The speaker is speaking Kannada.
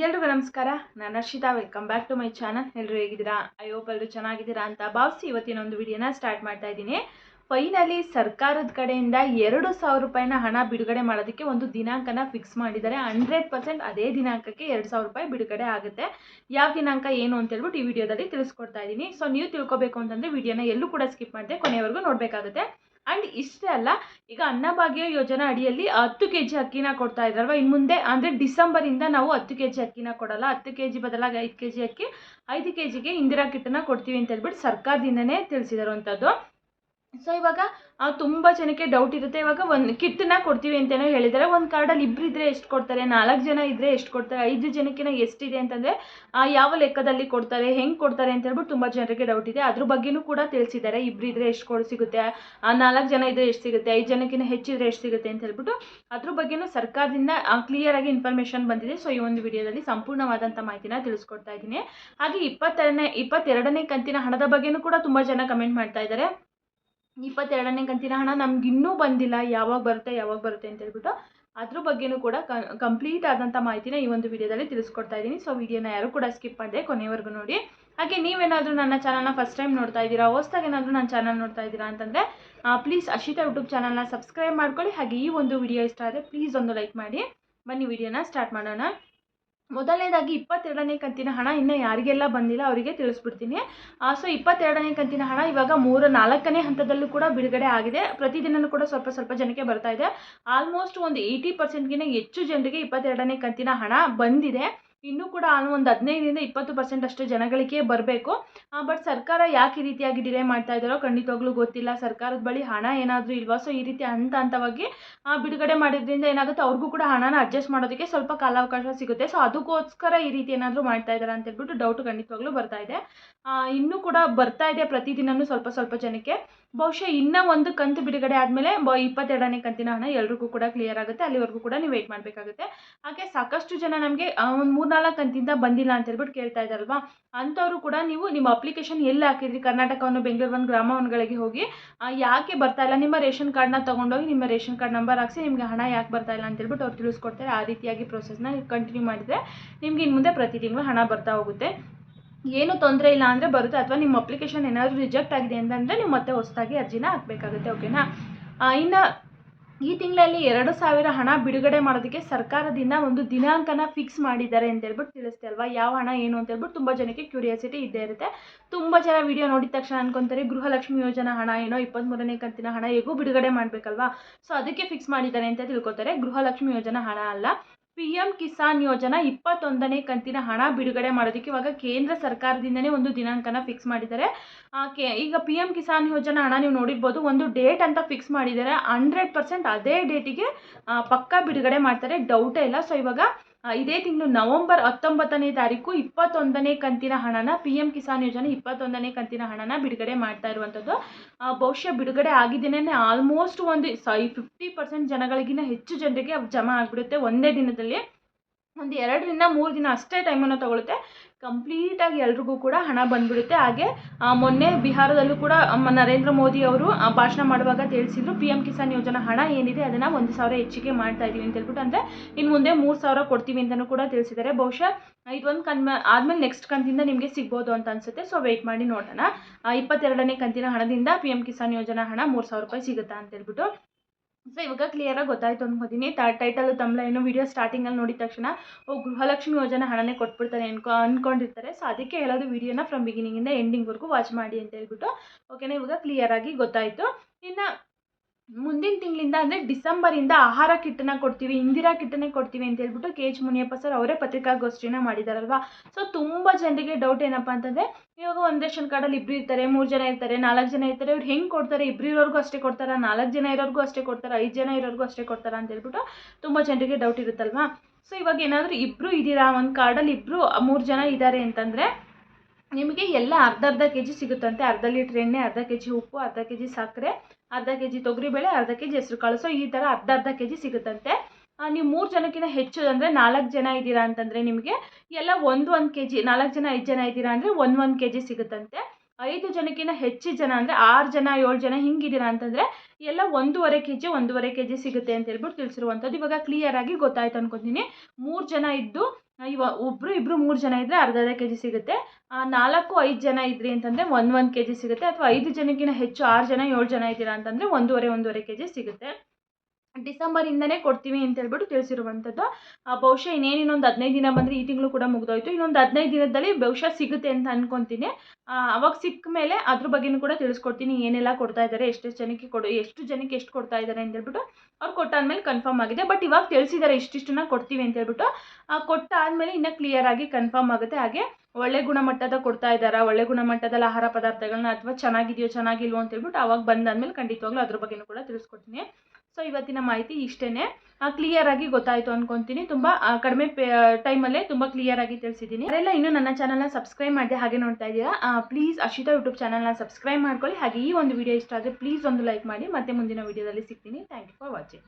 ಎಲ್ರಿಗೂ ನಮಸ್ಕಾರ. ನಾನು Harshitha. Welcome back to my channel ಎಲ್ಲರೂ ಹೇಗಿದ್ದೀರಾ? ಐ ಹೋಪ್ ಎಲ್ಲರೂ ಚೆನ್ನಾಗಿದ್ದೀರಾ ಅಂತ ಭಾವಿಸಿ ಇವತ್ತಿನ ಒಂದು ವಿಡಿಯೋನ ಸ್ಟಾರ್ಟ್ ಮಾಡ್ತಾ ಇದ್ದೀನಿ. ಫೈನಲಿ ಸರ್ಕಾರದ ಕಡೆಯಿಂದ ಎರಡು ಸಾವಿರ ರೂಪಾಯಿನ ಹಣ ಬಿಡುಗಡೆ ಮಾಡೋದಕ್ಕೆ ಒಂದು ದಿನಾಂಕನ ಫಿಕ್ಸ್ ಮಾಡಿದ್ದಾರೆ. ಹಂಡ್ರೆಡ್ ಪರ್ಸೆಂಟ್ ಅದೇ ದಿನಾಂಕಕ್ಕೆ ಎರಡು ಸಾವಿರ ರೂಪಾಯಿ ಬಿಡುಗಡೆ ಆಗುತ್ತೆ. ಯಾವ ದಿನಾಂಕ ಏನು ಅಂತ ಹೇಳ್ಬಿಟ್ಟು ಈ ವಿಡಿಯೋದಲ್ಲಿ ತಿಳಿಸ್ಕೊಡ್ತಾ ಇದ್ದೀನಿ. ಸೊ ನೀವು ತಿಳ್ಕೊಬೇಕು ಅಂತಂದರೆ ವಿಡಿಯೋನ ಎಲ್ಲೂ ಕೂಡ ಸ್ಕಿಪ್ ಮಾಡಿದೆ ಕೊನೆಯವರೆಗೂ ನೋಡಬೇಕಾಗುತ್ತೆ. ಆ್ಯಂಡ್ ಇಷ್ಟೇ ಅಲ್ಲ, ಈಗ ಅನ್ನಭಾಗ್ಯ ಯೋಜನಾ ಅಡಿಯಲ್ಲಿ ಹತ್ತು ಕೆ ಜಿ ಅಕ್ಕಿನ ಕೊಡ್ತಾ ಇದ್ದಾರಲ್ವ? ಇನ್ನು ಮುಂದೆ ಅಂದರೆ ಡಿಸೆಂಬರಿಂದ ನಾವು ಹತ್ತು ಕೆ ಜಿ ಅಕ್ಕಿನ ಕೊಡಲ್ಲ. ಹತ್ತು ಕೆ ಜಿ ಬದಲಾಗಿ ಐದು ಕೆ ಜಿ ಅಕ್ಕಿ, ಐದು ಕೆ ಜಿಗೆ ಇಂದಿರಾ ಕಿಟ್ಟನ್ನ ಕೊಡ್ತೀವಿ ಅಂತ ಹೇಳ್ಬಿಟ್ಟು ಸರ್ಕಾರದಿಂದನೇ ತಿಳಿಸಿದಾರಂಥದ್ದು ಸೊ ಇವಾಗ ತುಂಬ ಜನಕ್ಕೆ ಡೌಟ್ ಇರುತ್ತೆ. ಇವಾಗ ಒಂದು ಕಿಟ್ಟನ್ನು ಕೊಡ್ತೀವಿ ಅಂತಲೇ ಹೇಳಿದ್ದಾರೆ ಒಂದು ಕಾರ್ಡಲ್ಲಿ ಇಬ್ಬರು ಇದ್ದರೆ ಎಷ್ಟು ಕೊಡ್ತಾರೆ? ನಾಲ್ಕು ಜನ ಇದ್ದರೆ ಎಷ್ಟು ಕೊಡ್ತಾರೆ? ಐದು ಜನಕ್ಕಿಂತ ಎಷ್ಟಿದೆ ಅಂತಂದರೆ ಯಾವ ಲೆಕ್ಕದಲ್ಲಿ ಕೊಡ್ತಾರೆ? ಹೆಂಗೆ ಕೊಡ್ತಾರೆ ಅಂತ ಹೇಳ್ಬಿಟ್ಟು ತುಂಬ ಜನರಿಗೆ ಡೌಟ್ ಇದೆ. ಅದ್ರ ಬಗ್ಗೆನೂ ಕೂಡ ತಿಳಿಸಿದ್ದಾರೆ. ಇಬ್ಬರು ಇದ್ದರೆ ಎಷ್ಟು ಕೊಡ್, ಸಿಗುತ್ತೆ? ನಾಲ್ಕು ಜನ ಇದ್ದರೆ ಎಷ್ಟು ಸಿಗುತ್ತೆ? ಐದು ಜನಕ್ಕಿಂತ ಹೆಚ್ಚಿದ್ರೆ ಎಷ್ಟು ಸಿಗುತ್ತೆ ಅಂತ ಹೇಳ್ಬಿಟ್ಟು ಅದ್ರ ಬಗ್ಗೆನೂ ಸರ್ಕಾರದಿಂದ ಕ್ಲಿಯರಾಗಿ ಇನ್ಫಾರ್ಮೇಷನ್ ಬಂದಿದೆ. ಸೊ ಈ ಒಂದು ವಿಡಿಯೋದಲ್ಲಿ ಸಂಪೂರ್ಣವಾದಂಥ ಮಾಹಿತಿನ ತಿಳಿಸ್ಕೊಡ್ತಾ ಇದ್ದೀನಿ. ಹಾಗೆ ಇಪ್ಪತ್ತೆರಡನೇ ಇಪ್ಪತ್ತೆರಡನೇ ಕಂತಿನ ಹಣದ ಬಗ್ಗೆನೂ ಕೂಡ ತುಂಬ ಜನ ಕಮೆಂಟ್ ಮಾಡ್ತಾ ಇದ್ದಾರೆ. ಇಪ್ಪತ್ತೆರಡನೇ ಕಂತಿನ ಹಣ ನಮ್ಗೆ ಇನ್ನೂ ಬಂದಿಲ್ಲ, ಯಾವಾಗ ಬರುತ್ತೆ ಯಾವಾಗ ಬರುತ್ತೆ ಅಂತ ಹೇಳ್ಬಿಟ್ಟು ಅದ್ರ ಬಗ್ಗೆನೂ ಕೂಡ ಕಂಪ್ಲೀಟ್ ಆದಂಥ ಮಾಹಿತಿನ ಈ ಒಂದು ವಿಡಿಯೋದಲ್ಲಿ ತಿಳಿಸ್ಕೊಡ್ತಾ ಇದ್ದೀನಿ. ಸೊ ವಿಡಿಯೋನ ಯಾರು ಕೂಡ ಸ್ಕಿಪ್ ಮಾಡಿದೆ ಕೊನೆವರೆಗೂ ನೋಡಿ. ಹಾಗೆ ನೀವೇನಾದರೂ ನನ್ನ ಚಾನಲ್ನ ಫಸ್ಟ್ ಟೈಮ್ ನೋಡ್ತಾ ಇದ್ದೀರಾ, ಹೊಸ್ದಾಗಿ ಏನಾದರೂ ನನ್ನ ಚಾನಲ್ ನೋಡ್ತಾ ಇದ್ದೀರಾ ಅಂತಂದರೆ ಪ್ಲೀಸ್ ಅಶಿತಾ ಯೂಟ್ಯೂಬ್ ಚಾನಲ್ನ ಸಬ್ಸ್ಕ್ರೈಬ್ ಮಾಡ್ಕೊಳ್ಳಿ. ಹಾಗೆ ಈ ಒಂದು ವಿಡಿಯೋ ಇಷ್ಟ ಆದರೆ ಪ್ಲೀಸ್ ಒಂದು ಲೈಕ್ ಮಾಡಿ. ಬನ್ನಿ, ವಿಡಿಯೋನ ಸ್ಟಾರ್ಟ್ ಮಾಡೋಣ. ಮೊದಲನೇದಾಗಿ ಇಪ್ಪತ್ತೆರಡನೇ ಕಂತಿನ ಹಣ ಇನ್ನೂ ಯಾರಿಗೆಲ್ಲ ಬಂದಿಲ್ಲ ಅವರಿಗೆ ತಿಳಿಸ್ಬಿಡ್ತೀನಿ. ಸೊ ಇಪ್ಪತ್ತೆರಡನೇ ಕಂತಿನ ಹಣ ಇವಾಗ ಮೂರು, ನಾಲ್ಕನೇ ಹಂತದಲ್ಲೂ ಕೂಡ ಬಿಡುಗಡೆ ಆಗಿದೆ. ಪ್ರತಿದಿನವೂ ಕೂಡ ಸ್ವಲ್ಪ ಸ್ವಲ್ಪ ಜನಕ್ಕೆ ಬರ್ತಾ ಇದೆ. ಆಲ್ಮೋಸ್ಟ್ ಒಂದು ಏಯ್ಟಿ ಪರ್ಸೆಂಟ್ಗಿಂತ ಹೆಚ್ಚು ಜನರಿಗೆ ಇಪ್ಪತ್ತೆರಡನೇ ಕಂತಿನ ಹಣ ಬಂದಿದೆ. ಇನ್ನೂ ಕೂಡ ಒಂದು ಹದಿನೈದರಿಂದ ಇಪ್ಪತ್ತು ಪರ್ಸೆಂಟ್ ಅಷ್ಟು ಜನಗಳಿಗೆ ಬರಬೇಕು. ಬಟ್ ಸರ್ಕಾರ ಯಾಕೆ ಈ ರೀತಿಯಾಗಿ ಡಿಲೇ ಮಾಡ್ತಾ ಇದ್ದಾರೋ ಖಂಡಿತವಾಗ್ಲೂ ಗೊತ್ತಿಲ್ಲ. ಸರ್ಕಾರದ ಬಳಿ ಹಣ ಏನಾದರೂ ಇಲ್ವಾ? ಸೊ ಈ ರೀತಿ ಹಂತ ಹಂತವಾಗಿ ಬಿಡುಗಡೆ ಮಾಡಿದ್ರಿಂದ ಏನಾಗುತ್ತೆ? ಅವ್ರಿಗೂ ಕೂಡ ಹಣನ ಅಡ್ಜಸ್ಟ್ ಮಾಡೋದಕ್ಕೆ ಸ್ವಲ್ಪ ಕಾಲಾವಕಾಶ ಸಿಗುತ್ತೆ. ಸೊ ಅದಕ್ಕೋಸ್ಕರ ಈ ರೀತಿ ಏನಾದರೂ ಮಾಡ್ತಾ ಇದ್ದಾರೆ ಅಂತ ಹೇಳ್ಬಿಟ್ಟು ಡೌಟ್ ಖಂಡಿತವಾಗ್ಲೂ ಬರ್ತಾ ಇದೆ. ಇನ್ನೂ ಕೂಡ ಬರ್ತಾ ಇದೆ ಪ್ರತಿದಿನವೂ ಸ್ವಲ್ಪ ಸ್ವಲ್ಪ ಜನಕ್ಕೆ. ಬಹುಶಃ ಇನ್ನೂ ಒಂದು ಕಂತು ಬಿಡುಗಡೆ ಆದಮೇಲೆ ಬ, ಇಪ್ಪತ್ತೆರಡನೇ ಕಂತಿನ ಹಣ ಎಲ್ರಿಗೂ ಕೂಡ ಕ್ಲಿಯರ್ ಆಗುತ್ತೆ. ಅಲ್ಲಿವರೆಗೂ ಕೂಡ ನೀವು ವೇಟ್ ಮಾಡಬೇಕಾಗುತ್ತೆ. ಹಾಗೆ ಸಾಕಷ್ಟು ಜನ ನಮಗೆ ಒಂದು ಮೂರ್ನಾಲ್ಕು ಕಂತಿಂದ ಬಂದಿಲ್ಲ ಅಂತ ಹೇಳ್ಬಿಟ್ಟು ಕೇಳ್ತಾ ಇದ್ದಾರಲ್ವಾ ಅಂಥವರು ಕೂಡ ನೀವು ನಿಮ್ಮ ಅಪ್ಲಿಕೇಶನ್ ಎಲ್ಲಿ ಹಾಕಿದ್ರಿ? ಕರ್ನಾಟಕವನ್ನು ಬೆಂಗಳೂರು ಒಂದು ಗ್ರಾಮವನ್ಗಳಿಗೆ ಹೋಗಿ ಯಾಕೆ ಬರ್ತಾ ಇಲ್ಲ? ನಿಮ್ಮ ರೇಷನ್ ಕಾರ್ಡ್ನ ತೊಗೊಂಡೋಗಿ ನಿಮ್ಮ ರೇಷನ್ ಕಾರ್ಡ್ ನಂಬರ್ ಹಾಕಿಸಿ ನಿಮಗೆ ಹಣ ಯಾಕೆ ಬರ್ತಾ ಇಲ್ಲ ಅಂತ ಹೇಳ್ಬಿಟ್ಟು ಅವ್ರು ತಿಳಿಸ್ಕೊಡ್ತಾರೆ. ಆ ರೀತಿಯಾಗಿ ಪ್ರೊಸೆಸ್ನ ಕಂಟಿನ್ಯೂ ಮಾಡಿದರೆ ನಿಮ್ಗೆ ಇನ್ನು ಮುಂದೆ ಪ್ರತಿ ತಿಂಗಳು ಹಣ ಬರ್ತಾ ಹೋಗುತ್ತೆ. ಏನು ತೊಂದರೆ ಇಲ್ಲ ಅಂದರೆ ಬರುತ್ತೆ. ಅಥವಾ ನಿಮ್ಮ ಅಪ್ಲಿಕೇಶನ್ ಏನಾದರೂ ರಿಜೆಕ್ಟ್ ಆಗಿದೆ ಅಂತಂದರೆ ನೀವು ಮತ್ತೆ ಹೊಸದಾಗಿ ಅರ್ಜಿನ ಹಾಕಬೇಕಾಗುತ್ತೆ. ಓಕೆನಾ ಇನ್ನು ಈ ತಿಂಗಳಲ್ಲಿ ಎರಡು ಸಾವಿರ ಹಣ ಬಿಡುಗಡೆ ಮಾಡೋದಕ್ಕೆ ಸರ್ಕಾರದಿಂದ ಒಂದು ದಿನಾಂಕನ ಫಿಕ್ಸ್ ಮಾಡಿದ್ದಾರೆ ಅಂತ ಹೇಳ್ಬಿಟ್ಟು ತಿಳಿಸ್ತೆ ಅಲ್ವಾ ಯಾವ ಹಣ, ಏನು ಅಂತ ಹೇಳ್ಬಿಟ್ಟು ತುಂಬ ಜನಕ್ಕೆ ಕ್ಯೂರಿಯಾಸಿಟಿ ಇದ್ದೇ ಇರುತ್ತೆ. ತುಂಬ ಜನ ವಿಡಿಯೋ ನೋಡಿದ ತಕ್ಷಣ ಅನ್ಕೊಂತಾರೆ, ಗೃಹಲಕ್ಷ್ಮಿ ಯೋಜನಾ ಹಣ, ಏನೋ ಇಪ್ಪತ್ತ್ಮೂರನೇ ಕಂತಿನ ಹಣ, ಹೇಗೂ ಬಿಡುಗಡೆ ಮಾಡಬೇಕಲ್ವಾ? ಸೊ ಅದಕ್ಕೆ ಫಿಕ್ಸ್ ಮಾಡಿದ್ದಾರೆ ಅಂತ ತಿಳ್ಕೊತಾರೆ ಗೃಹಲಕ್ಷ್ಮಿ ಯೋಜನಾ ಹಣ ಅಲ್ಲ. ಪಿ ಎಂ ಕಿಸಾನ್ ಯೋಜನಾ ಇಪ್ಪತ್ತೊಂದನೇ ಕಂತಿನ ಹಣ ಬಿಡುಗಡೆ ಮಾಡೋದಕ್ಕೆ ಇವಾಗ ಕೇಂದ್ರ ಸರ್ಕಾರದಿಂದನೇ ಒಂದು ದಿನಾಂಕನ ಫಿಕ್ಸ್ ಮಾಡಿದ್ದಾರೆ. ಕೆ, ಈಗ ಪಿ ಎಂ ಕಿಸಾನ್ ಯೋಜನಾ ಹಣ ನೀವು ನೋಡಿರ್ಬೋದು, ಒಂದು ಡೇಟ್ ಅಂತ ಫಿಕ್ಸ್ ಮಾಡಿದ್ದಾರೆ. ಹಂಡ್ರೆಡ್ ಪರ್ಸೆಂಟ್ ಅದೇ ಡೇಟಿಗೆ ಪಕ್ಕಾ ಬಿಡುಗಡೆ ಮಾಡ್ತಾರೆ. ಡೌಟೇ ಇಲ್ಲ. ಸೊ ಇವಾಗ ಇದೇ ತಿಂಗಳು ನವಂಬರ್ ಹತ್ತೊಂಬತ್ತನೇ ತಾರೀಕು ಇಪ್ಪತ್ತೊಂದನೇ ಕಂತಿನ ಹಣನ ಪಿ ಎಂ ಕಿಸಾನ್ ಯೋಜನೆ ಇಪ್ಪತ್ತೊಂದನೇ ಕಂತಿನ ಹಣನ ಬಿಡುಗಡೆ ಮಾಡ್ತಾ ಇರುವಂಥದ್ದು. ಬಹುಶಃ ಬಿಡುಗಡೆ ಆಗಿದ್ದೇನೆ ಆಲ್ಮೋಸ್ಟ್ ಒಂದು ಸಾರಿ ಫಿಫ್ಟಿ ಪರ್ಸೆಂಟ್ ಜನಗಳಿಗಿಂತ ಹೆಚ್ಚು ಜನರಿಗೆ ಜಮಾ ಆಗಿಬಿಡುತ್ತೆ ಒಂದೇ ದಿನದಲ್ಲಿ. ಒಂದು ಎರಡರಿಂದ ಮೂರು ದಿನ ಅಷ್ಟೇ ಟೈಮನ್ನು ತಗೊಳುತ್ತೆ. ಕಂಪ್ಲೀಟಾಗಿ ಎಲ್ರಿಗೂ ಕೂಡ ಹಣ ಬಂದ್ಬಿಡುತ್ತೆ. ಹಾಗೆ ಮೊನ್ನೆ ಬಿಹಾರದಲ್ಲೂ ಕೂಡ ನರೇಂದ್ರ ಮೋದಿ ಅವರು ಭಾಷಣ ಮಾಡುವಾಗ ತಿಳಿಸಿದ್ರು, ಪಿ ಎಂ ಕಿಸಾನ್ ಯೋಜನಾ ಹಣ ಏನಿದೆ ಅದನ್ನು ಒಂದು ಸಾವಿರ ಹೆಚ್ಚಿಗೆ ಮಾಡ್ತಾ ಇದ್ದೀವಿ ಅಂತ ಹೇಳ್ಬಿಟ್ಟು, ಅಂದರೆ ಇನ್ನು ಮುಂದೆ ಮೂರು ಸಾವಿರ ಕೊಡ್ತೀವಿ ಅಂತಲೂ ಕೂಡ ತಿಳಿಸಿದ್ದಾರೆ. ಬಹುಶಃ ಇದೊಂದು ಕನ್ ಆದಮೇಲೆ ನೆಕ್ಸ್ಟ್ ಕಂತಿಂದ ನಿಮಗೆ ಸಿಗ್ಬೋದು ಅಂತ ಅನಿಸುತ್ತೆ. ಸೊ ವೆಯ್ಟ್ ಮಾಡಿ ನೋಡೋಣ. ಇಪ್ಪತ್ತೆರಡನೇ ಕಂತಿನ ಹಣದಿಂದ ಪಿ ಎಂ ಕಿಸಾನ್ ಯೋಜನಾ ಹಣ ಮೂರು ಸಾವಿರ ರೂಪಾಯಿ ಸಿಗುತ್ತಾ ಅಂತ ಹೇಳ್ಬಿಟ್ಟು ಸೊ ಇವಾಗ ಕ್ಲಿಯರಾಗಿ ಗೊತ್ತಾಯ್ತು ಅನ್ಕೋತೀನಿ. ಟೈಟಲ್ ಟೈಟಲು ಏನು ವಿಡಿಯೋ ಸ್ಟಾರ್ಟಿಂಗಲ್ಲಿ ನೋಡಿದ ತಕ್ಷಣ, ಓ, ಗೃಹಲಕ್ಷ್ಮಿ ಯೋಜನೆ ಹಣನೇ ಕೊಟ್ಬಿಡ್ತಾರೆ ಅನ್ಕೊ ಅಂದ್ಕೊಂಡಿರ್ತಾರೆ ಸೊ ಅದಕ್ಕೆ ಹೇಳೋದು ವಿಡಿಯೋನ ಫ್ರಮ್ ಬಿಗಿನಿಂಗಿಂದ ಎಂಡಿಂಗ್ವರೆಗೂ ವಾಚ್ ಮಾಡಿ ಅಂತ ಹೇಳ್ಬಿಟ್ಟು ಓಕೆನಾ ಇವಾಗ ಕ್ಲಿಯರಾಗಿ ಗೊತ್ತಾಯಿತು. ಇನ್ನು ಮುಂದಿನ ತಿಂಗಳಿಂದ ಅಂದರೆ ಡಿಸೆಂಬರಿಂದ ಆಹಾರ ಕಿಟ್ಟನ್ನ ಕೊಡ್ತೀವಿ, ಇಂದಿರಾ ಕಿಟ್ಟನ್ನೇ ಕೊಡ್ತೀವಿ ಅಂತ ಹೇಳ್ಬಿಟ್ಟು ಕೆ ಎಚ್ ಮುನಿಯಪ್ಪ ಸರ್ ಅವರೇ ಪತ್ರಿಕಾಗೋಷ್ಠಿನ ಮಾಡಿದಾರಲ್ವಾ? ಸೊ ತುಂಬ ಜನರಿಗೆ ಡೌಟ್ ಏನಪ್ಪ ಅಂತಂದರೆ, ಇವಾಗ ಒಂದು ರೇಷನ್ ಕಾರ್ಡಲ್ಲಿ ಇಬ್ಬರು ಇರ್ತಾರೆ, ಮೂರು ಜನ ಇರ್ತಾರೆ, ನಾಲ್ಕು ಜನ ಇರ್ತಾರೆ, ಇವ್ರು ಹೆಂಗೆ ಕೊಡ್ತಾರೆ? ಇಬ್ಬರು ಇರೋರ್ಗೂ ಅಷ್ಟೇ ಕೊಡ್ತಾರಾ? ನಾಲ್ಕು ಜನ ಇರೋರ್ಗೂ ಅಷ್ಟೇ ಕೊಡ್ತಾರೆ? ಐದು ಜನ ಇರೋರ್ಗೂ ಅಷ್ಟೇ ಕೊಡ್ತಾರಾ ಅಂತ ಹೇಳ್ಬಿಟ್ಟು ತುಂಬ ಜನರಿಗೆ ಡೌಟ್ ಇರುತ್ತಲ್ವಾ? ಸೊ ಇವಾಗ ಏನಾದರೂ ಇಬ್ಬರು ಇದ್ದೀರಾ? ಒಂದು ಕಾರ್ಡಲ್ಲಿ ಇಬ್ಬರು ಮೂರು ಜನ ಇದ್ದಾರೆ ಅಂತಂದರೆ ನಿಮಗೆ ಎಲ್ಲ ಅರ್ಧ ಅರ್ಧ ಕೆ ಜಿ ಸಿಗುತ್ತಂತೆ. ಅರ್ಧ ಲೀಟ್ರ್ ಎಣ್ಣೆ, ಅರ್ಧ ಕೆ ಜಿ ಉಪ್ಪು, ಅರ್ಧ ಕೆ ಜಿ ಸಕ್ಕರೆ, ಅರ್ಧ ಕೆ ಜಿ ತೊಗರಿಬೇಳೆ, ಅರ್ಧ ಕೆ ಜಿ ಹೆಸರು ಕಾಳು. ಸೊ ಈ ಥರ ಅರ್ಧ ಅರ್ಧ ಕೆ ಜಿ ಸಿಗುತ್ತಂತೆ ನೀವು ಮೂರು ಜನಕ್ಕಿಂತ ಹೆಚ್ಚು, ಅಂದರೆ ನಾಲ್ಕು ಜನ ಇದ್ದೀರಾ ಅಂತಂದರೆ ನಿಮಗೆ ಎಲ್ಲ ಒಂದು ಒಂದು ಕೆ ಜಿ ನಾಲ್ಕು ಜನ, ಐದು ಜನ ಇದ್ದೀರಾ ಅಂದರೆ ಒಂದು ಒಂದು ಕೆ ಜಿ ಸಿಗುತ್ತಂತೆ. ಐದು ಜನಕ್ಕಿಂತ ಹೆಚ್ಚು ಜನ ಅಂದರೆ ಆರು ಜನ, ಏಳು ಜನ ಹಿಂಗಿದ್ದೀರಾ ಅಂತಂದರೆ ಎಲ್ಲ ಒಂದೂವರೆ ಕೆ ಜಿ ಒಂದೂವರೆ ಕೆ ಜಿ ಸಿಗುತ್ತೆ ಅಂತ ಹೇಳ್ಬಿಟ್ಟು ತಿಳಿಸಿರುವಂಥದ್ದು. ಇವಾಗ ಕ್ಲಿಯರಾಗಿ ಗೊತ್ತಾಯ್ತು ಅನ್ಕೊತೀನಿ. ಮೂರು ಜನ ಇದ್ದು ಇವ ಒಬ್ಬರು ಇಬ್ಬರು ಮೂರು ಜನ ಇದ್ದರೆ ಅರ್ಧ ಅರ್ಧ ಕೆ ಜಿ ಸಿಗುತ್ತೆ ನಾಲ್ಕು ಐದು ಜನ ಇದ್ರಿ ಅಂತಂದರೆ ಒಂದು ಒಂದು ಕೆ ಜಿ ಸಿಗುತ್ತೆ. ಅಥವಾ ಐದು ಜನಕ್ಕಿಂತ ಹೆಚ್ಚು ಆರು ಜನ ಏಳು ಜನ ಇದ್ದೀರಾ ಅಂತಂದರೆ ಒಂದೂವರೆ ಒಂದೂವರೆ ಕೆ ಜಿ ಸಿಗುತ್ತೆ. ಡಿಸೆಂಬರಿಂದನೇ ಕೊಡ್ತೀವಿ ಅಂತ ಹೇಳ್ಬಿಟ್ಟು ತಿಳಿಸಿರುವಂಥದ್ದು. ಬಹುಶಃ ಇನ್ನೇನು ಇನ್ನೊಂದು ಹದಿನೈದು ದಿನ ಬಂದರೆ ಈ ತಿಂಗಳು ಕೂಡ ಮುಗಿದೋಯ್ತು. ಇನ್ನೊಂದು ಹದಿನೈದು ದಿನದಲ್ಲಿ ಬಹುಶಃ ಸಿಗುತ್ತೆ ಅಂತ ಅನ್ಕೊತೀನಿ. ಅವಾಗ ಸಿಕ್ಕ ಮೇಲೆ ಅದ್ರ ಬಗ್ಗೆನೂ ಕೂಡ ತಿಳಿಸ್ಕೊಡ್ತೀನಿ. ಏನೆಲ್ಲ ಕೊಡ್ತಾ ಇದ್ದಾರೆ ಎಷ್ಟೆಷ್ಟು ಜನಕ್ಕೆ ಕೊಡು, ಎಷ್ಟು ಜನಕ್ಕೆ ಎಷ್ಟು ಕೊಡ್ತಾ ಇದ್ದಾರೆ ಅಂತ ಹೇಳ್ಬಿಟ್ಟು ಅವ್ರು ಕೊಟ್ಟಾದ್ಮೇಲೆ ಕನ್ಫರ್ಮ್ ಆಗಿದೆ. ಬಟ್ ಇವಾಗ ತಿಳಿಸಿದ್ದಾರೆ ಇಷ್ಟಿಷ್ಟನ್ನ ಕೊಡ್ತೀವಿ ಅಂತ ಹೇಳ್ಬಿಟ್ಟು ಕೊಟ್ಟಾದ್ಮೇಲೆ ಇನ್ನೂ ಕ್ಲಿಯರ್ ಆಗಿ ಕನ್ಫರ್ಮ್ ಆಗುತ್ತೆ. ಹಾಗೆ ಒಳ್ಳೆ ಗುಣಮಟ್ಟದ ಕೊಡ್ತಾ ಇದ್ದಾರಾ, ಒಳ್ಳೆ ಗುಣಮಟ್ಟದಲ್ಲಿ ಆಹಾರ ಪದಾರ್ಥಗಳನ್ನ ಅಥವಾ ಚೆನ್ನಾಗಿದೆಯೋ ಚೆನ್ನಾಗಿಲ್ವೋ ಅಂತ ಹೇಳ್ಬಿಟ್ಟು ಅವಾಗ ಬಂದಾದ್ಮೇಲೆ ಖಂಡಿತವಾಗ್ಲೂ ಅದ್ರ ಬಗ್ಗೆನೂ ಕೂಡ ತಿಳಿಸ್ಕೊಡ್ತೀನಿ. ಸೊ ಇವತ್ತಿನ ಮಾಹಿತಿ ಇಷ್ಟೇ ಕ್ಲಿಯರ್ ಆಗಿ ಗೊತ್ತಾಯಿತು ಅನ್ಕೊತೀನಿ. ತುಂಬ ಕಡಿಮೆ ಟೈಮಲ್ಲೇ ತುಂಬ ಕ್ಲಿಯರ್ ಆಗಿ ತಿಳಿಸಿದ್ದೀನಿ. ಅದೆಲ್ಲ ಇನ್ನೂ ನನ್ನ ಚಾನಲ್ನ ಸಬ್ಸ್ಕ್ರೈಬ್ ಮಾಡಿದೆ ಹಾಗೆ ನೋಡ್ತಾ ಇದ್ದೀರಾ ಪ್ಲೀಸ್ ಅಶಿತಾ ಯೂಟ್ಯೂಬ್ ಚಾನಲ್ನ ಸಬ್ಸ್ಕ್ರೈಬ್ ಮಾಡ್ಕೊಳ್ಳಿ. ಹಾಗೆ ಈ ಒಂದು ವಿಡಿಯೋ ಇಷ್ಟ ಆದರೆ ಪ್ಲೀಸ್ ಒಂದು ಲೈಕ್ ಮಾಡಿ. ಮತ್ತೆ ಮುಂದಿನ ವಿಡಿಯೋದಲ್ಲಿ ಸಿಗ್ತೀನಿ. Thank you for watching